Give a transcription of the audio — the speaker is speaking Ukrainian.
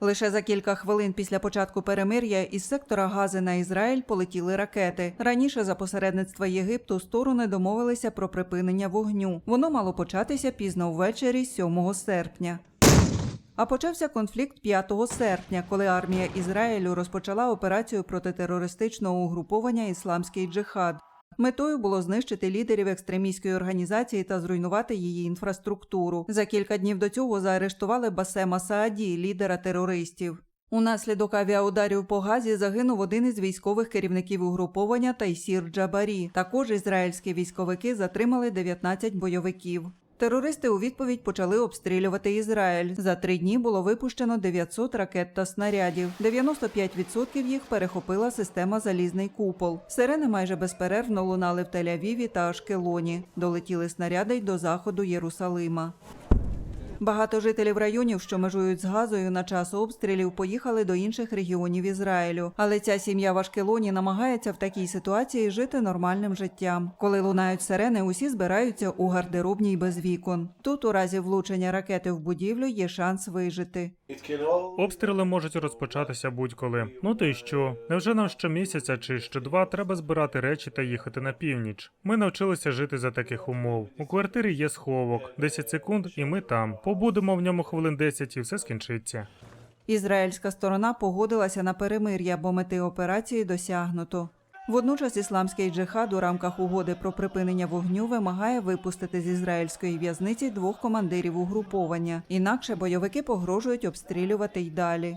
Лише за кілька хвилин після початку перемир'я із сектора Гази на Ізраїль полетіли ракети. Раніше за посередництва Єгипту сторони домовилися про припинення вогню. Воно мало початися пізно ввечері 7 серпня. А почався конфлікт 5 серпня, коли армія Ізраїлю розпочала операцію проти терористичного угруповання Ісламський джихад. Метою було знищити лідерів екстремістської організації та зруйнувати її інфраструктуру. За кілька днів до цього заарештували Басема Сааді, лідера терористів. Унаслідок авіаударів по газі загинув один із військових керівників угруповання Тайсір Джабарі. Також ізраїльські військовики затримали 19 бойовиків. Терористи у відповідь почали обстрілювати Ізраїль. За три дні було випущено 900 ракет та снарядів. 95% їх перехопила система Залізний купол. Сирени майже безперервно лунали в Тель-Авіві та Ашкелоні. Долетіли снаряди й до заходу Єрусалима. Багато жителів районів, що межують з газою на час обстрілів, поїхали до інших регіонів Ізраїлю. Але ця сім'я в Ашкелоні намагається в такій ситуації жити нормальним життям. Коли лунають сирени, усі збираються у гардеробній без вікон. Тут, у разі влучення ракети в будівлю, є шанс вижити. Обстріли можуть розпочатися будь-коли. Ну то й що? Невже нам щомісяця чи щодва треба збирати речі та їхати на північ? Ми навчилися жити за таких умов. У квартирі є сховок, 10 секунд, і ми там. Побудемо в ньому хвилин 10 і все скінчиться. Ізраїльська сторона погодилася на перемир'я, бо мети операції досягнуто. Водночас ісламський джихад у рамках угоди про припинення вогню вимагає випустити з ізраїльської в'язниці двох командирів угруповання. Інакше бойовики погрожують обстрілювати й далі.